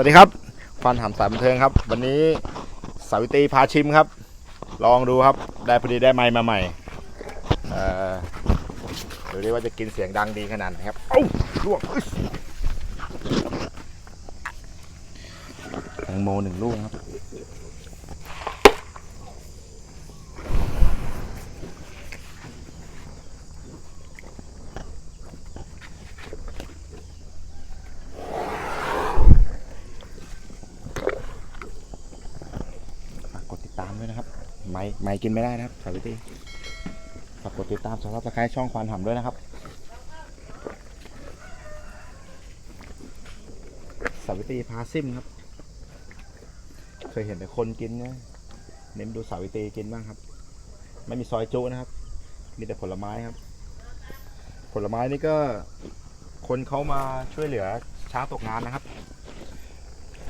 วัสดีครับฟันหำสายบันเทิงครับ วันนี้สาวิตีพาชิมครับ ลองดูครับได้พอดีได้ไม้มาใหม่เอ่อดูดิว่าจะกินเสียงดังดีขนาดไหนครับเอ้าล่วงแตงโมหนึ่งลูกครับ ฝากกดติดตามด้วยนะครับ ไม่ไม่กินไม่ได้นะครับสาวิตรีฝากกดติดตามสำหรับสกายช่องควานหำด้วยนะครับสาวิตรีพาซิมครับ เคยเห็นแต่คนกินนะเน้นดูสาวิตรีกินบ้างครับ ไม่มีซอยจุนะครับ มีแต่ผลไม้ครับ ผลไม้นี่ก็คนเขามาช่วยเหลือช้างตกงานนะครับ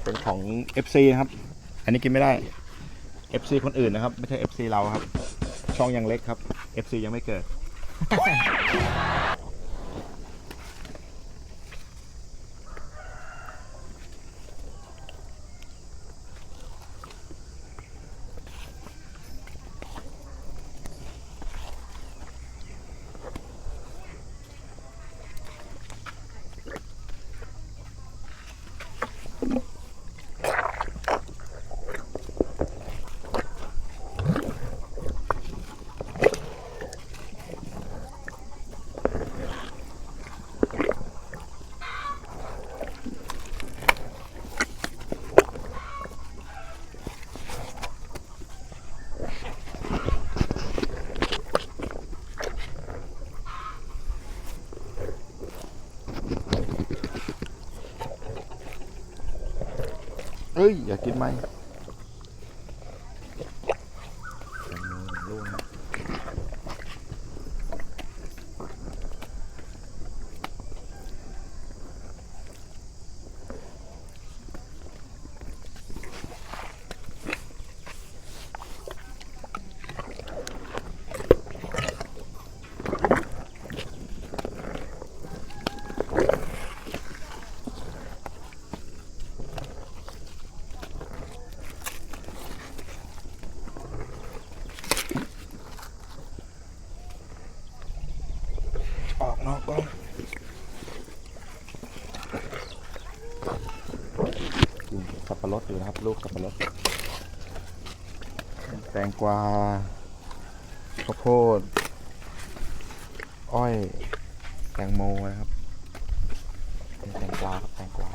เป็นของ FC นะครับ อันนี้กินไม่ได้ FC คนอื่นนะครับ ไม่ใช่ FC เราครับ ช่องยังเล็กครับ FC ยังไม่เกิด เอ้ย อยากกินไหมแตงโมหนึ่งลูกนะออกนอกกล้องกินสับปะร ดอยู่นะครับลูกสับปะรดแตงกวาข้าวโพด อ้อยแตงโมนะครับแตงกวาครับแตงกวา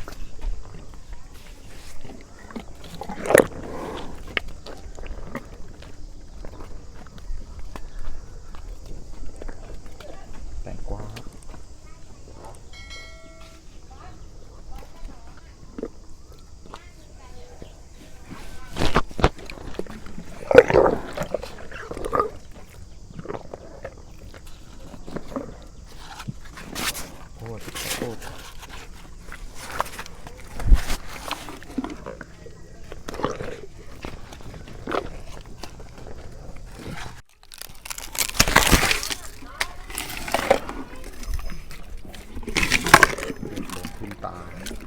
แตงกวาครับโคตรโคตร ขึ้น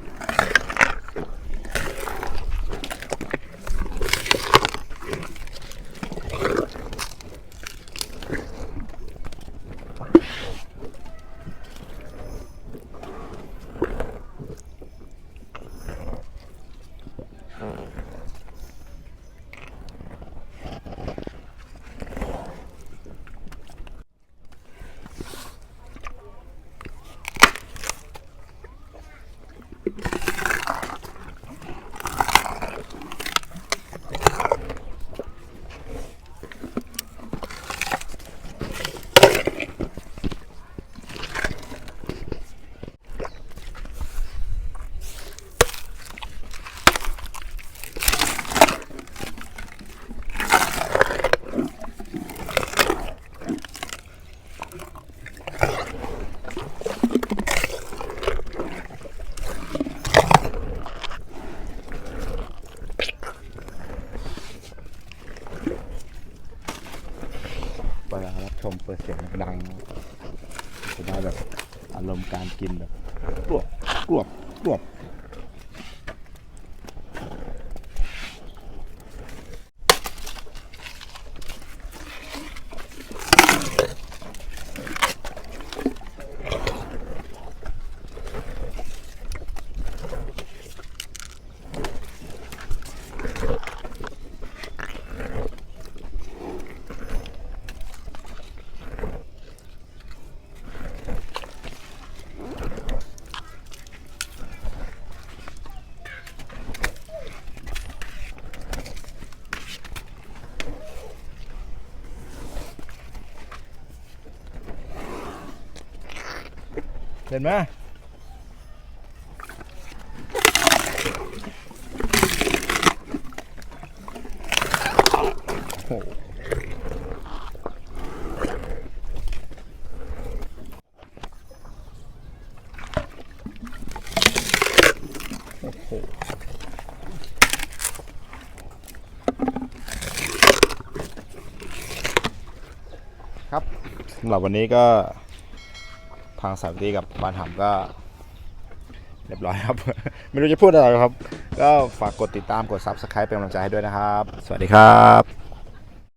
มเปิดเสียงดังจะได้แบบอารมณ์การกินแบบกรวบกรวบกรวบ เห็นไหมโอ้โหครับสำหรับวันนี้ก็ ทางสามตีกับบานหำก็ เรียบร้อยครับ ไม่รู้จะพูดอะไรครับ ก็ฝากกดติดตามกด Subscribe เป็นกำลังใจให้ด้วยนะครับ สวัสดีครับ